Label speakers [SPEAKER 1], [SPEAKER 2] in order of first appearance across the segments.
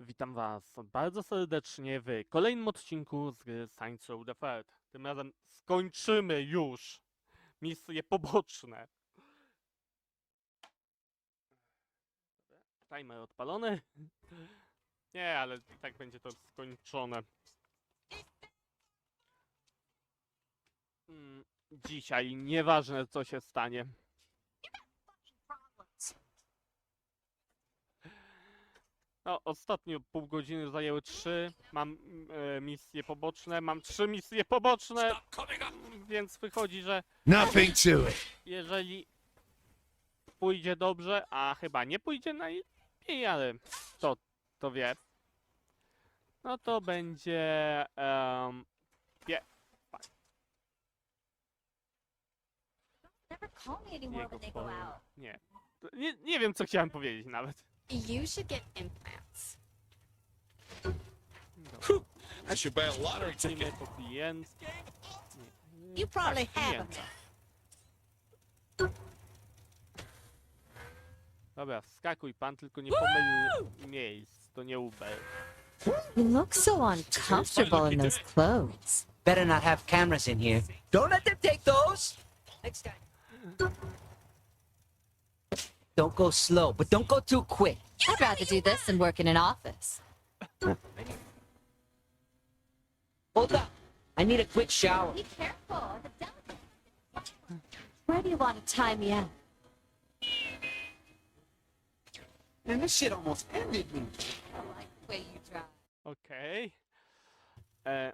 [SPEAKER 1] Witam Was bardzo serdecznie w kolejnym odcinku z gry Saints Row the Third. Tym razem skończymy już misje poboczne. Timer odpalony. Nie, ale i tak będzie to skończone. Mm, Dzisiaj nieważne co się stanie. No, ostatnio pół godziny zajęły trzy. Mam e, misje poboczne, mam trzy misje poboczne, więc wychodzi, że
[SPEAKER 2] Nothing to it.
[SPEAKER 1] jeżeli pójdzie dobrze, a chyba nie pójdzie najlepiej, ale to, to wie, no to będzie um,
[SPEAKER 3] Never call me anymore
[SPEAKER 1] jego
[SPEAKER 3] when they go
[SPEAKER 1] powód.
[SPEAKER 3] out.
[SPEAKER 1] Nie. nie. Nie wiem, co chciałem powiedzieć nawet.
[SPEAKER 3] You should get implants.
[SPEAKER 2] I should buy a lottery ticket.
[SPEAKER 1] po klient. Nie,
[SPEAKER 3] You probably
[SPEAKER 1] have
[SPEAKER 3] have 'em.
[SPEAKER 1] klienta. Dobra, wskakuj pan, tylko nie pomyl miejsc, to nie Uber.
[SPEAKER 4] You look so uncomfortable in those clothes.
[SPEAKER 5] Better not have cameras in here. Don't let them take those. Next time. Don't go slow, but don't go too quick.
[SPEAKER 4] I'd rather do this than work in an office.
[SPEAKER 5] Hold up. I need a quick shower.
[SPEAKER 3] Be careful. The delicate.
[SPEAKER 4] Where do you want to tie me up?
[SPEAKER 5] Man, this shit almost ended me.
[SPEAKER 4] I like the way you drive.
[SPEAKER 1] Okej. E,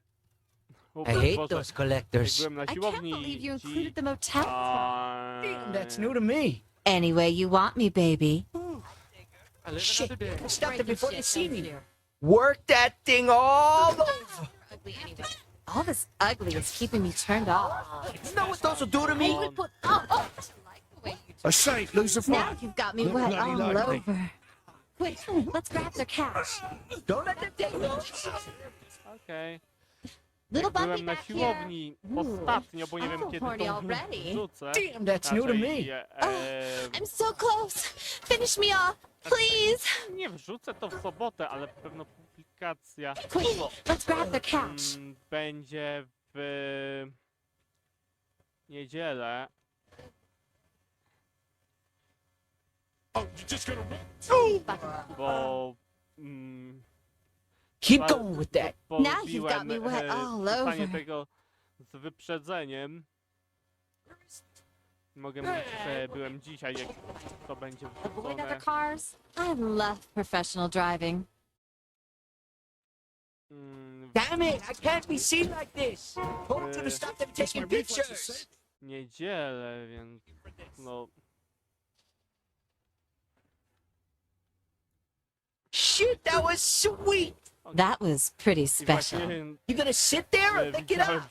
[SPEAKER 1] o
[SPEAKER 5] I
[SPEAKER 1] Boże,
[SPEAKER 5] hate those collectors.
[SPEAKER 1] byłem
[SPEAKER 4] I can't believe you included the motel.
[SPEAKER 1] a,
[SPEAKER 5] Damn, that's new to me.
[SPEAKER 4] Anyway, you want me, baby.
[SPEAKER 5] Shit, stop them before they see me.
[SPEAKER 4] Here.
[SPEAKER 5] Work that thing all over.
[SPEAKER 4] All this ugly is keeping me turned off.
[SPEAKER 5] You know what those will do to me?
[SPEAKER 1] on.
[SPEAKER 4] Put, oh, oh. I like the way you
[SPEAKER 2] A saint lose a
[SPEAKER 4] Now
[SPEAKER 2] fight.
[SPEAKER 4] you've got me wet all
[SPEAKER 2] likely.
[SPEAKER 4] over. Quick, let's grab their cash.
[SPEAKER 5] Don't let them take those.
[SPEAKER 1] Okej.
[SPEAKER 4] Little
[SPEAKER 1] Jak
[SPEAKER 4] Bumpy
[SPEAKER 1] byłem na
[SPEAKER 4] back here.
[SPEAKER 1] siłowni ostatnio, bo nie
[SPEAKER 4] I'm
[SPEAKER 1] wiem
[SPEAKER 4] so
[SPEAKER 1] kiedy
[SPEAKER 4] horny
[SPEAKER 1] to
[SPEAKER 4] already.
[SPEAKER 1] wrzucę.
[SPEAKER 5] Damn, that's new to
[SPEAKER 1] Raczej,
[SPEAKER 5] me.
[SPEAKER 1] e, e,
[SPEAKER 4] I'm so close. Finish me off, please.
[SPEAKER 1] nie wrzucę to w sobotę, ale pewno publikacja
[SPEAKER 4] Quick, let's grab cash.
[SPEAKER 1] mm, będzie w niedzielę.
[SPEAKER 2] Oh, you're just gonna run?
[SPEAKER 1] bo mm,
[SPEAKER 5] Keep
[SPEAKER 1] pa-
[SPEAKER 5] going with that.
[SPEAKER 1] bo-
[SPEAKER 4] Now you've got me wet
[SPEAKER 1] e,
[SPEAKER 4] all
[SPEAKER 1] pisanie
[SPEAKER 4] over.
[SPEAKER 1] tego z wyprzedzeniem. Mogę mówić, że byłem dzisiaj, jak to będzie
[SPEAKER 4] Avoid
[SPEAKER 1] wrzucone.
[SPEAKER 4] other cars. I love professional driving.
[SPEAKER 1] Mm,
[SPEAKER 5] Damn it, I can't be seen like this. Told you to stop them taking pictures.
[SPEAKER 1] w niedzielę, więc no
[SPEAKER 5] Shit, that was sweet.
[SPEAKER 4] That was pretty special.
[SPEAKER 5] You gonna sit there or lick it up?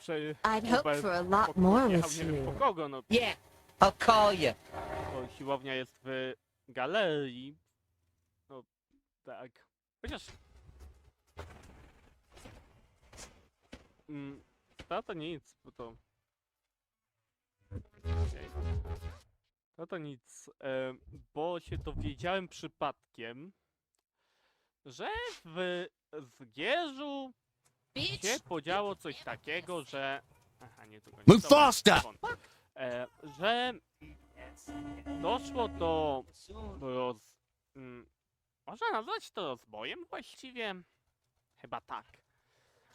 [SPEAKER 4] I'd hope for a lot
[SPEAKER 1] po-
[SPEAKER 4] more with
[SPEAKER 1] nie wiem po
[SPEAKER 4] you.
[SPEAKER 1] kogo, no
[SPEAKER 5] Yeah, I'll call you.
[SPEAKER 1] bo siłownia jest w galerii. No tak. Chociaż. Mm, to to nic, bo to. Okej. To to nic, bo się dowiedziałem przypadkiem, że w Zgierzu się podziało coś takiego, że. Aha, nie to
[SPEAKER 2] Move faster!
[SPEAKER 1] E, że doszło do roz... Mm, można nazwać to rozbojem właściwie? Chyba tak.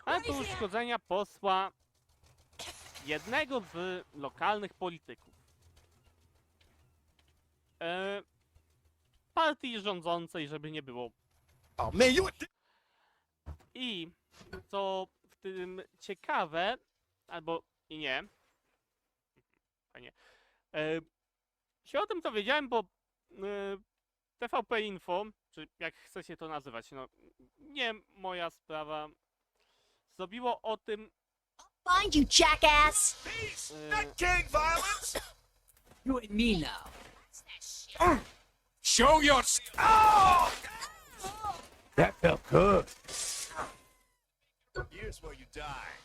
[SPEAKER 1] Ale do uszkodzenia posła jednego z lokalnych polityków. E, partii rządzącej, żeby nie było
[SPEAKER 2] Oh man, you.
[SPEAKER 1] I co w tym ciekawe, albo i nie, fajnie, e, się o tym dowiedziałem, bo e, TVP Info, czy jak chcecie to nazywać, no nie moja sprawa, zrobiło o tym
[SPEAKER 3] Find you, jackass.
[SPEAKER 1] e,
[SPEAKER 2] Gang violence.
[SPEAKER 5] You and me now.
[SPEAKER 2] Show your. st- Oh! That felt good. Here's where you die.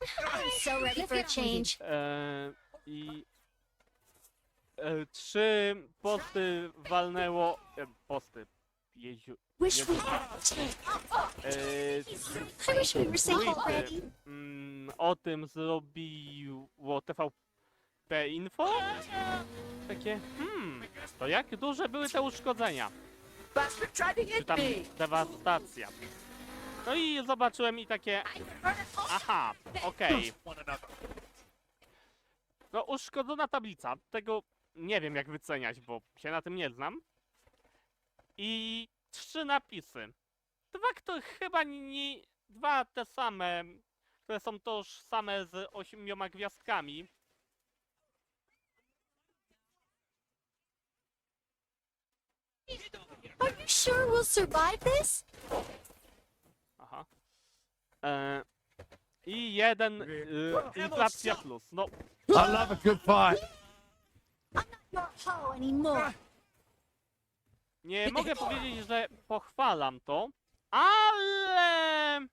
[SPEAKER 3] I'm so ready for a change.
[SPEAKER 1] e, i e, trzy posty walnęło, e, posty, jeziu...
[SPEAKER 3] Wish we. I wish we were safe already.
[SPEAKER 1] mm, o tym zrobiło TVP Info? Takie, hmm, to jak duże były te uszkodzenia?
[SPEAKER 5] Bastard tried to
[SPEAKER 1] Czy
[SPEAKER 5] hit
[SPEAKER 1] tam
[SPEAKER 5] me.
[SPEAKER 1] dewastacja? No i zobaczyłem i takie, aha, okej. No uszkodzona tablica, tego nie wiem jak wyceniać, bo się na tym nie znam. I trzy napisy. Dwa, które chyba nie, dwa te same, które są tożsame z ośmioma gwiazdkami.
[SPEAKER 3] Are you sure we'll survive this?
[SPEAKER 1] E, I jeden y, inflacja plus. No,
[SPEAKER 2] I love a good fight.
[SPEAKER 3] I'm not your hoe anymore.
[SPEAKER 1] nie mogę powiedzieć, że pochwalam to, ale...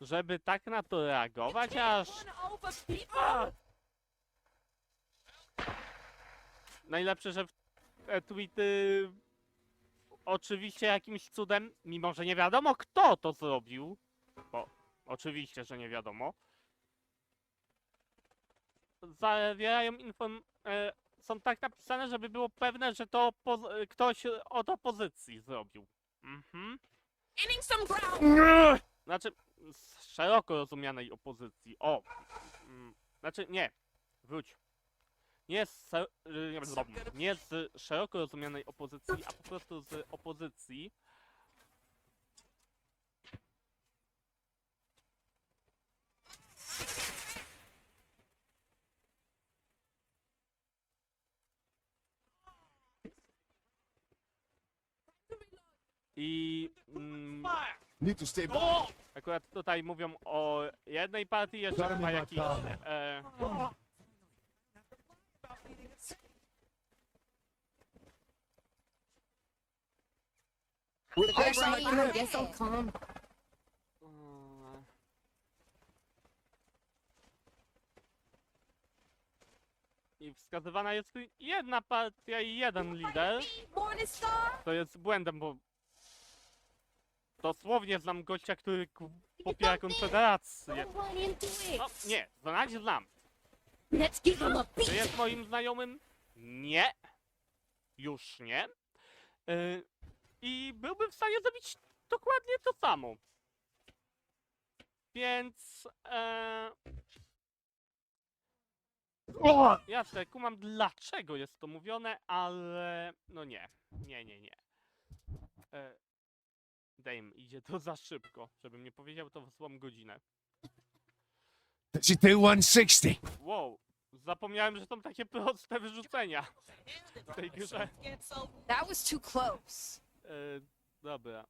[SPEAKER 1] Żeby tak na to reagować, aż... Najlepsze, że w- tweety oczywiście jakimś cudem, mimo że nie wiadomo kto to zrobił, bo oczywiście, że nie wiadomo, zawierają inform... E, są tak napisane, żeby było pewne, że to e, ktoś od opozycji zrobił. Mhm. Znaczy, z szeroko rozumianej opozycji. O! Mm, Znaczy, nie. Wróć. Nie z, se- y, nie, z szeroko rozumianej opozycji, a po prostu z opozycji. I mm,
[SPEAKER 2] Need to stay back.
[SPEAKER 1] akurat tutaj mówią o jednej partii, jeszcze chyba
[SPEAKER 2] be my
[SPEAKER 3] Actually, I guess I'll come.
[SPEAKER 1] I wskazywana jest jedna partia i jeden lider. To jest błędem, bo dosłownie znam gościa, który ku- popiera konfederację.
[SPEAKER 3] Go run into
[SPEAKER 1] No, nie, na razie znam.
[SPEAKER 3] Let's give him a
[SPEAKER 1] Czy
[SPEAKER 3] beat.
[SPEAKER 1] jest moim znajomym? Nie. Już nie. Y, I byłbym w stanie zrobić dokładnie to samo. Więc... E... Jasne, kumam dlaczego jest to mówione, ale... No nie. Nie, nie, nie. E... Dame, idzie to za szybko. Żebym nie powiedział to w złą godzinę.
[SPEAKER 2] Does he do 160?
[SPEAKER 1] Wow, zapomniałem, że są takie proste wyrzucenia w tej grze.
[SPEAKER 3] That was too close.
[SPEAKER 1] E, dobra.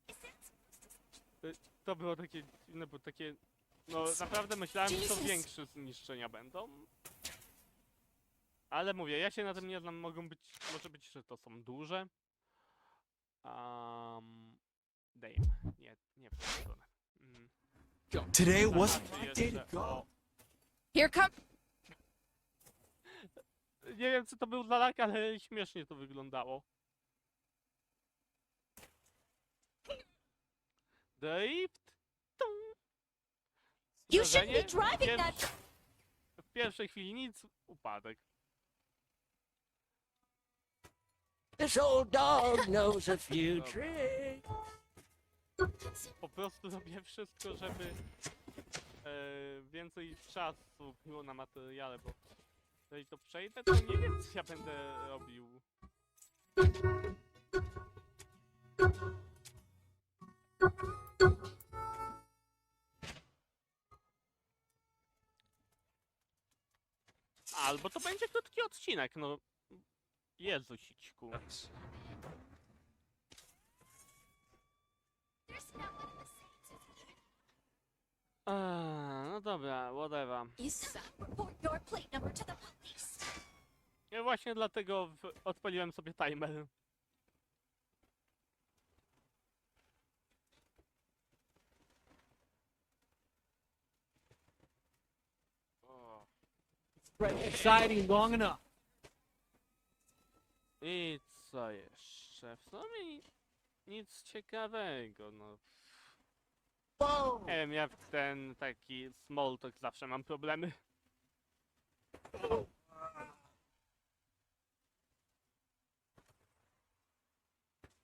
[SPEAKER 1] E, to było takie dziwne, bo takie... No naprawdę myślałem, że to większe zniszczenia będą. Ale mówię, ja się na tym nie znam, mogą być... Może być, że to są duże. Um, Dame. Nie, nie w tą stronę. Mm,
[SPEAKER 5] Today wasn't my day to go.
[SPEAKER 3] Here come.
[SPEAKER 1] Nie wiem, co to był za lak, ale śmiesznie to wyglądało. Drift. Tum.
[SPEAKER 3] You shouldn't be
[SPEAKER 1] Zdarzenie?
[SPEAKER 3] driving that.
[SPEAKER 1] W pierwszej chwili nic, upadek.
[SPEAKER 5] This old dog knows a few tricks.
[SPEAKER 1] Po prostu robię wszystko, żeby e, więcej czasu było na materiale, bo jeżeli to przejdę, to nie wiem, co ja będę robił. Albo to będzie krótki odcinek, no. Jezusićku. Eee, no dobra, whatever. Ja właśnie dlatego odpaliłem sobie timer. O.
[SPEAKER 5] Exciting long enough.
[SPEAKER 1] I co jeszcze? W sumie ni- nic ciekawego, no.
[SPEAKER 5] Whoa!
[SPEAKER 1] Nie wiem, ja w ten taki small talk zawsze mam problemy.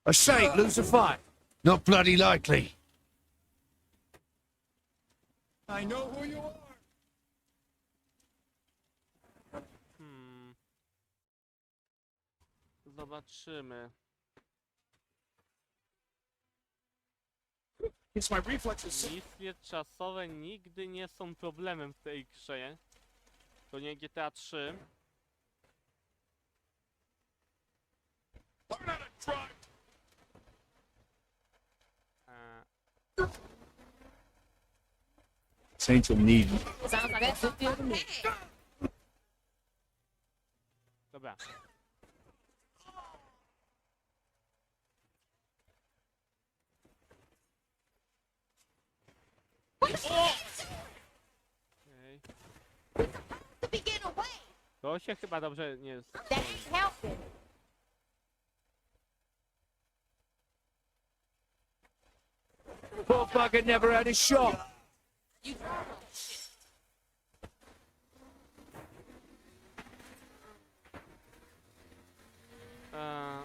[SPEAKER 2] I say, lose a fight. Not bloody likely.
[SPEAKER 5] I know who you are.
[SPEAKER 1] Hmm. Zobaczymy.
[SPEAKER 5] Guess my reflexes.
[SPEAKER 1] Misje czasowe nigdy nie są problemem w tej grze. To nie GTA 3.
[SPEAKER 5] Learn how to drive. Saints will need me.
[SPEAKER 3] Sounds like a good deal to me.
[SPEAKER 1] dobra. Okej.
[SPEAKER 3] To begin away.
[SPEAKER 1] To się chyba dobrze nie... s-
[SPEAKER 3] That ain't helping.
[SPEAKER 5] Poor bugger never had a shot.
[SPEAKER 3] You
[SPEAKER 1] E,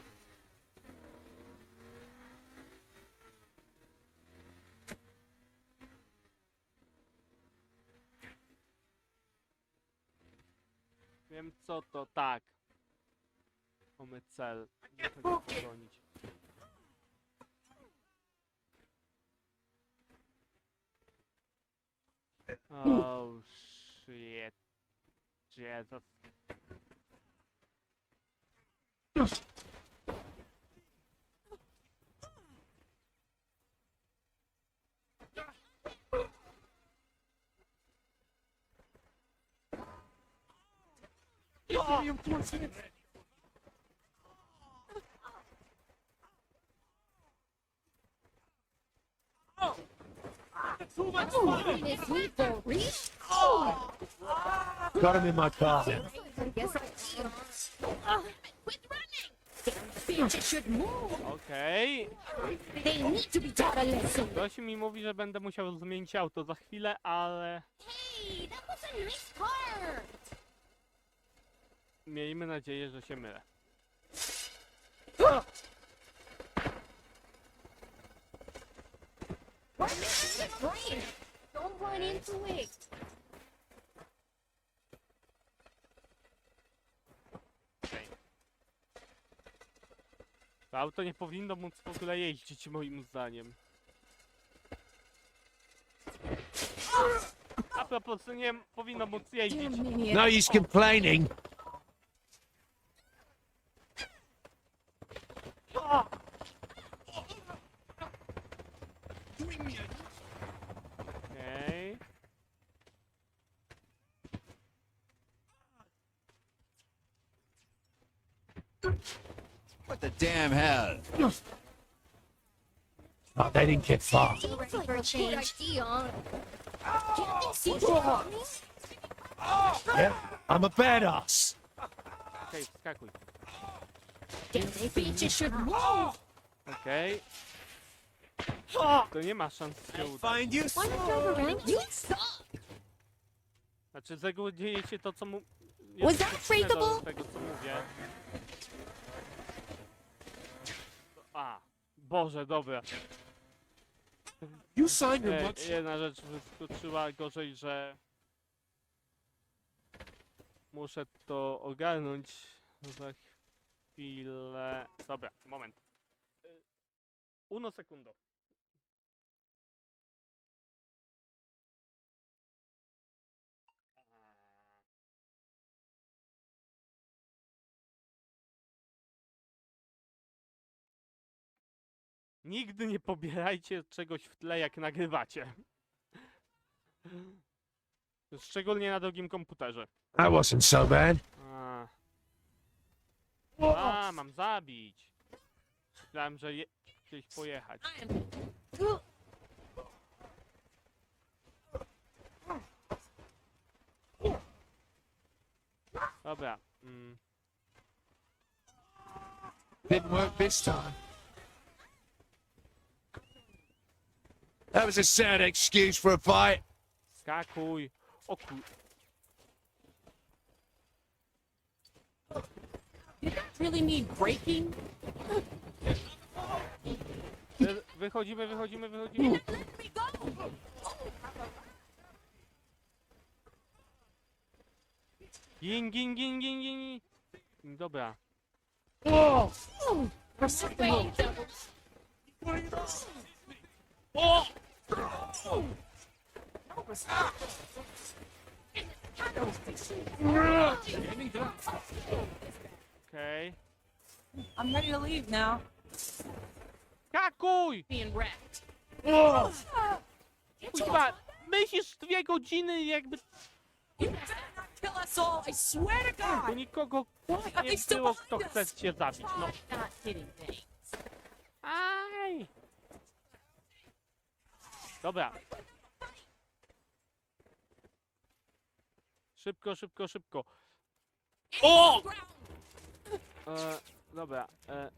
[SPEAKER 1] Wiem co to tak. Mamy cel. Pogonić. Oh shit. Jesus.
[SPEAKER 3] mean it's me for real?
[SPEAKER 2] Got him in my car.
[SPEAKER 3] I guess I Quit running. Bitches should move.
[SPEAKER 1] Okej.
[SPEAKER 3] They need to be taught a lesson.
[SPEAKER 1] Ktoś mi mówi, że będę musiał zmienić auto za chwilę, ale
[SPEAKER 3] Hey, that was a nice car.
[SPEAKER 1] Miejmy nadzieję, że się mylę. To auto nie powinno móc w ogóle jeździć moim zdaniem. A propos, nie powinno móc jeździć.
[SPEAKER 2] No use complaining.
[SPEAKER 1] Okej.
[SPEAKER 6] What the damn hell?
[SPEAKER 2] Oh, they didn't get far.
[SPEAKER 3] A change.
[SPEAKER 2] Yeah, I'm a badass.
[SPEAKER 1] Okej, wskakuj. Okej. To nie ma szans się udać.
[SPEAKER 2] Find you.
[SPEAKER 1] Znaczy, z reguły dzieje się to, co mu...
[SPEAKER 3] Was that
[SPEAKER 1] przeciwne do
[SPEAKER 3] breakable?
[SPEAKER 1] tego, co mówię. A, Boże, dobra.
[SPEAKER 2] You signed your
[SPEAKER 1] Nie,
[SPEAKER 2] much.
[SPEAKER 1] jedna rzecz wyskoczyła gorzej, że muszę to ogarnąć za chwilę. Dobra, moment. Y, Uno sekundo. Nigdy nie pobierajcie czegoś w tle, jak nagrywacie. Szczególnie na drugim komputerze.
[SPEAKER 2] That wasn't so bad.
[SPEAKER 1] A, A mam zabić. Myślałem, że je... gdzieś pojechać. Dobra. Mm.
[SPEAKER 2] Didn't work this time. That was a sad excuse for a fight.
[SPEAKER 1] Skakuj. O kur...
[SPEAKER 3] Did that really need breaking?
[SPEAKER 1] Wy- Wychodzimy, wychodzimy, wychodzimy.
[SPEAKER 3] Let me go!
[SPEAKER 1] Gin, gin, gin, gin, gin. Dobra.
[SPEAKER 3] Oh, Wait, devils.
[SPEAKER 1] Okej.
[SPEAKER 5] I'm ready to leave now.
[SPEAKER 1] Skakuj!
[SPEAKER 3] Being wrecked.
[SPEAKER 1] Kuźwa, myślisz dwie godziny jakby
[SPEAKER 5] You better not kill us all, I swear to
[SPEAKER 1] tu
[SPEAKER 5] God!
[SPEAKER 1] nikogo nie
[SPEAKER 5] still
[SPEAKER 1] było, kto
[SPEAKER 5] behind
[SPEAKER 1] chce
[SPEAKER 5] us?
[SPEAKER 1] cię zabić, no.
[SPEAKER 3] Not things.
[SPEAKER 1] Aj! Dobra. Szybko, szybko, szybko. O! E, dobra. E,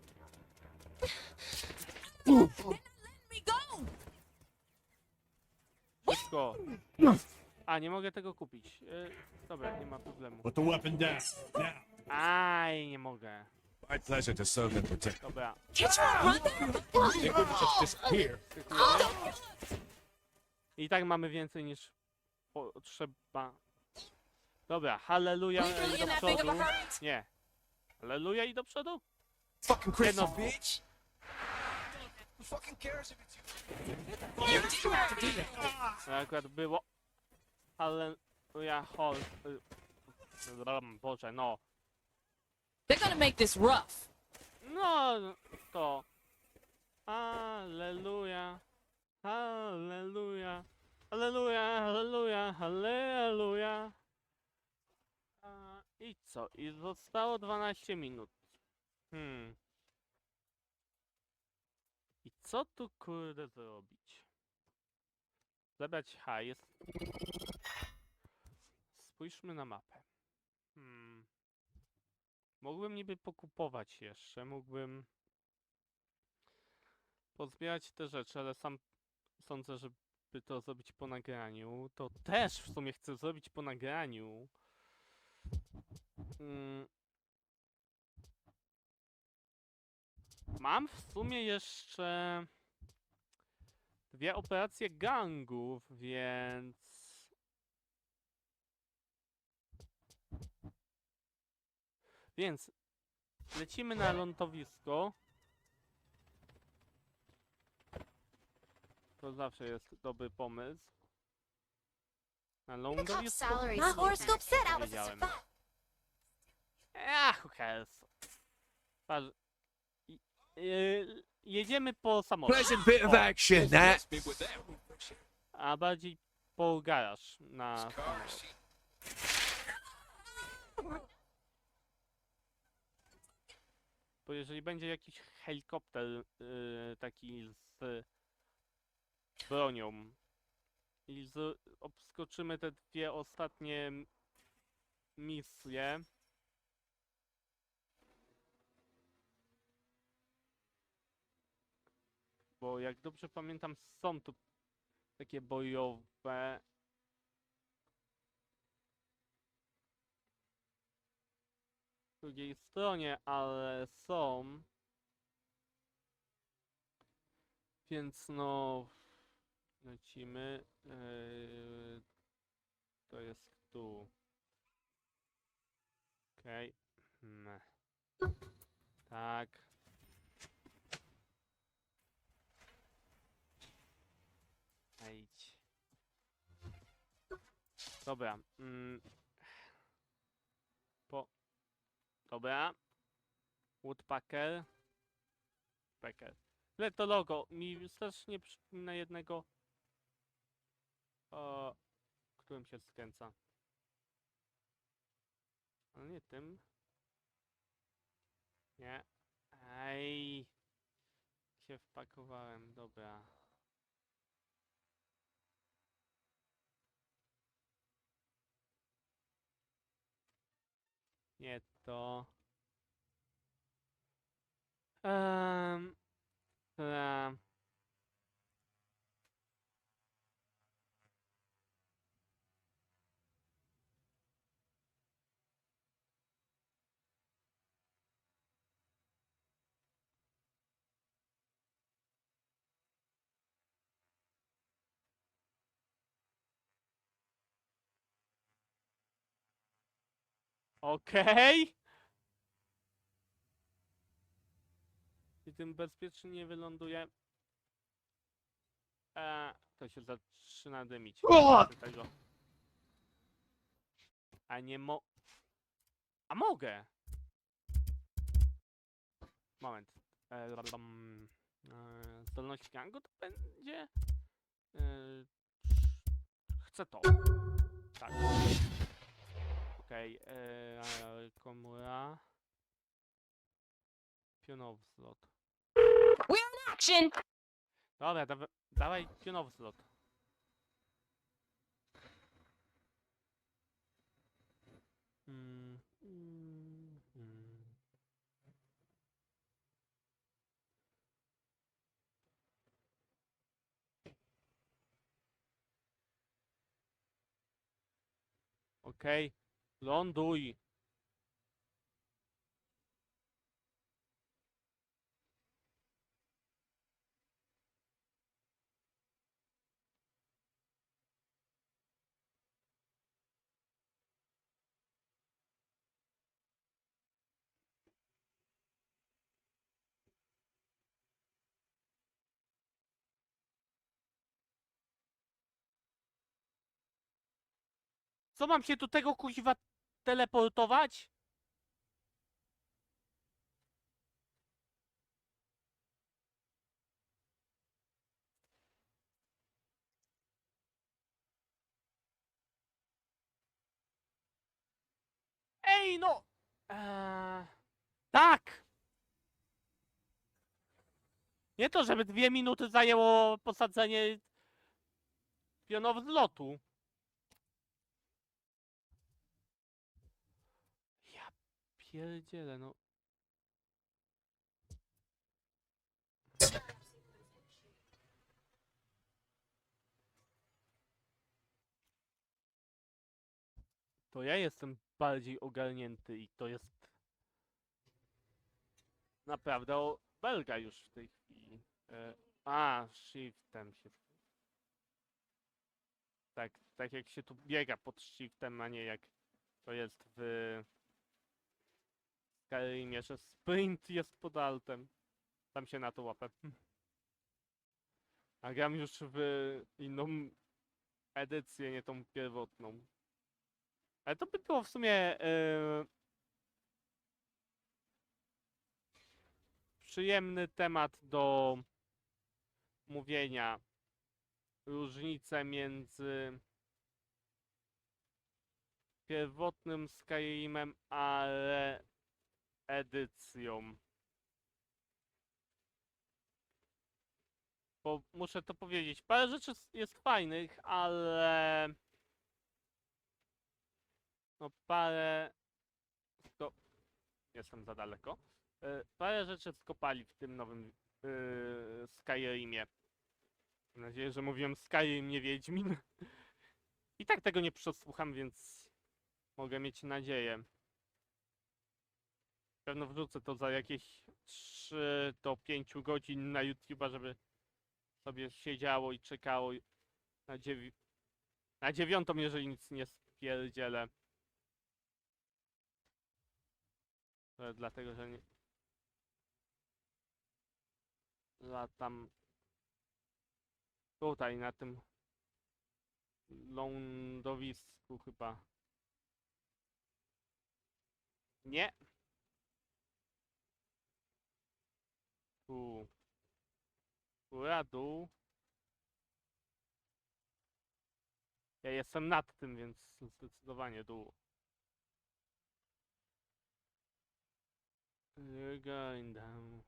[SPEAKER 1] szybko. A, nie mogę tego kupić. E, dobra, nie ma problemu.
[SPEAKER 2] Put the weapon down. Now.
[SPEAKER 1] Aj, nie mogę.
[SPEAKER 2] My pleasure to serve and protect.
[SPEAKER 1] Dobra.
[SPEAKER 5] Can't you run there?
[SPEAKER 2] They couldn't just disappear.
[SPEAKER 1] I tak mamy więcej niż potrzeba. Dobra, halleluja i do przodu. Nie. Halleluja i do przodu?
[SPEAKER 2] Fucking
[SPEAKER 1] Jedno.
[SPEAKER 2] bitch. Who fucking cares if it's you?
[SPEAKER 5] You didn't have to do that.
[SPEAKER 1] Akurat było. Halleluja, hol. Boże, no.
[SPEAKER 3] They're gonna make this rough.
[SPEAKER 1] No, to. Halleluja. Halleluja. Halleluja, halleluja, halleluja. A, I co? I zostało 12 minut. Hmm. I co tu kurde zrobić? Zabrać hajs. Spójrzmy na mapę. Hmm. Mógłbym niby pokupować jeszcze, mógłbym pozbierać te rzeczy, ale sam sądzę, żeby to zrobić po nagraniu. To też w sumie chcę zrobić po nagraniu. Mm. Mam w sumie jeszcze dwie operacje gangów, więc Więc lecimy na lądowisko. To zawsze jest dobry pomysł. Na
[SPEAKER 7] The salary. My horoscope said I was a
[SPEAKER 1] Wiedziałem.
[SPEAKER 7] survivor.
[SPEAKER 1] Ach, who cares? Patrz. i- y, jedziemy po samochód.
[SPEAKER 2] Pleasant bit of action, that.
[SPEAKER 1] A bardziej po garaż na. Bo jeżeli będzie jakiś helikopter y, taki z bronią. I z, obskoczymy te dwie ostatnie misje, bo jak dobrze pamiętam są tu takie bojowe. W drugiej stronie, ale są. Więc no lecimy. Yy, to jest tu. Okej. Hmm. Tak. Idź. Dobra. Mm. Po. Dobra. Woodpacker. Packer. Ale to logo mi strasznie przypomina jednego. O, którym się skręca. Ale nie tym. Nie. Ej. Się wpakowałem, dobra. Nie to. Um, um, Okej. I tym bezpiecznie nie wyląduje. E, to się zaczyna dymić.
[SPEAKER 2] O!
[SPEAKER 1] Tego. A nie mo... A mogę! Moment. E, e, zdolność gangu to będzie... E, chcę to. Tak. Okej, okay, komura. Pionowy slot.
[SPEAKER 3] Action!
[SPEAKER 1] Dobra, dawa, dawaj pionowy slot. Mm, mm, mm. Okej, ląduj. Co mam się do tego kuźwa teleportować? Ej, no! Eee, tak! Nie to, żeby dwie minuty zajęło posadzenie pionów z lotu. Pierdzielę, no. To ja jestem bardziej ogarnięty i to jest naprawdę o belga już w tej chwili. E, a, shiftem się. Tak, tak jak się tu biega pod shiftem, a nie jak to jest w Skyrimie, że sprint jest pod altem. Tam się na to łapę. A gram już w inną edycję, nie tą pierwotną. Ale to by było w sumie e, przyjemny temat do mówienia. Różnice między pierwotnym Skyrimem, ale edycją. Bo muszę to powiedzieć, parę rzeczy jest fajnych, ale no parę sko... jestem za daleko. E, Parę rzeczy skopali w tym nowym yy, Skyrimie. Mam nadzieję, że mówiłem Skyrim, nie Wiedźmin. I tak tego nie przesłucham, więc mogę mieć nadzieję. Pewno wrzucę to za jakieś 3 do 5 godzin na YouTube'a, żeby sobie siedziało i czekało na, dziewi- na dziewiątą, jeżeli nic nie spierdzielę. E, Dlatego, że nie... Latam tutaj na tym lądowisku chyba. Nie. Tu. Góra, dół. Ja jestem nad tym, więc zdecydowanie dół. You're going down.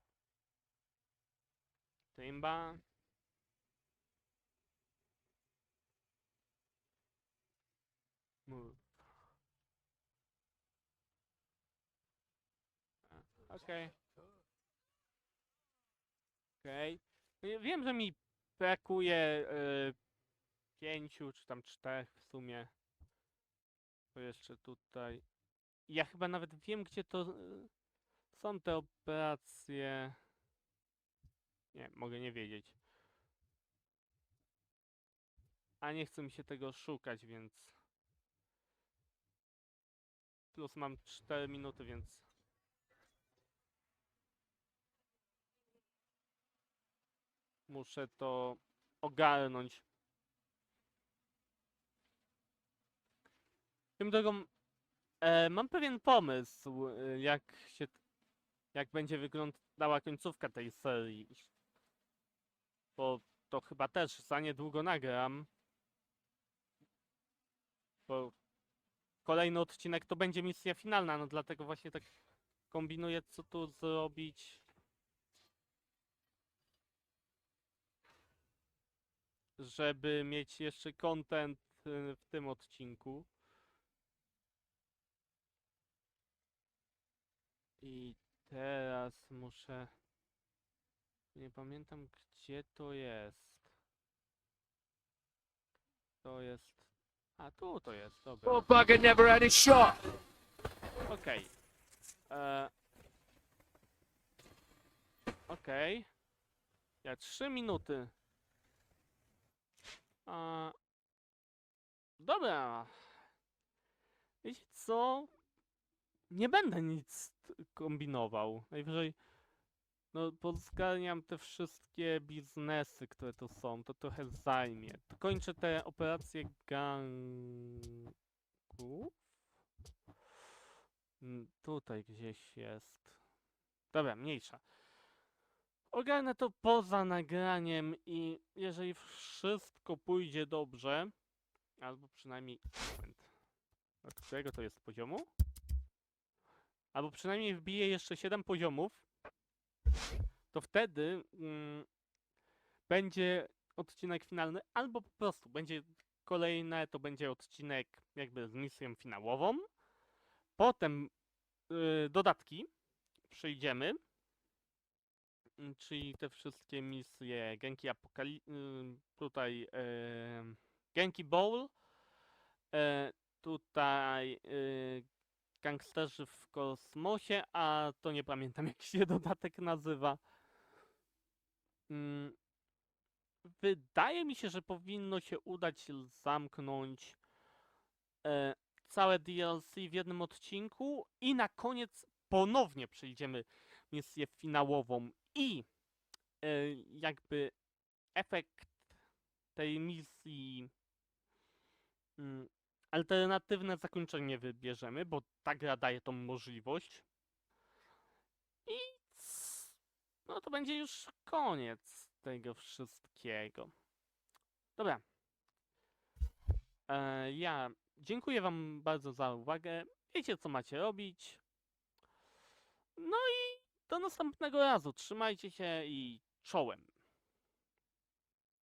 [SPEAKER 1] Timba. Move. Okej. Okej. Okay. Wiem, że mi brakuje y, pięciu, czy tam czterech w sumie. To jeszcze tutaj. Ja chyba nawet wiem, gdzie to y, są te operacje. Nie, mogę nie wiedzieć. A nie chce mi się tego szukać, więc. Plus mam 4 minuty, więc. Muszę to ogarnąć. Tym drogą, e, mam pewien pomysł, e, jak się, jak będzie wyglądała końcówka tej serii. Bo to chyba też za niedługo nagram. Bo kolejny odcinek to będzie misja finalna, no dlatego właśnie tak kombinuję, co tu zrobić. Żeby mieć jeszcze content y, w tym odcinku. I teraz muszę. Nie pamiętam gdzie to jest. To jest. A tu to jest, dobra.
[SPEAKER 2] Poor bugger never had a shot.
[SPEAKER 1] Okej. E, Okej. Ja trzy minuty. A... Dobra. Wiecie co? Nie będę nic kombinował. Najwyżej no pozgarniam te wszystkie biznesy, które tu są. To trochę zajmie. To kończę te operacje gangu. Mm, Tutaj gdzieś jest. Dobra, mniejsza. Ogarnę to poza nagraniem i jeżeli wszystko pójdzie dobrze, albo przynajmniej. Moment. Od którego to jest poziomu? Albo przynajmniej wbiję jeszcze 7 poziomów, to wtedy mm, będzie odcinek finalny, albo po prostu będzie kolejne, to będzie odcinek jakby z misją finałową. Potem y, dodatki przyjdziemy, czyli te wszystkie misje Genki Apokali... y, tutaj y, Genki Bowl, y, tutaj y, Gangsterzy w kosmosie, a to nie pamiętam jak się dodatek nazywa. Mm, Wydaje mi się, że powinno się udać zamknąć e, całe DLC w jednym odcinku i na koniec ponownie przejdziemy misję finałową i e, jakby efekt tej misji mm, alternatywne zakończenie wybierzemy, bo ta gra daje tą możliwość. I no to będzie już koniec tego wszystkiego. Dobra. E, ja dziękuję Wam bardzo za uwagę. Wiecie, co macie robić. No i do następnego razu. Trzymajcie się i czołem.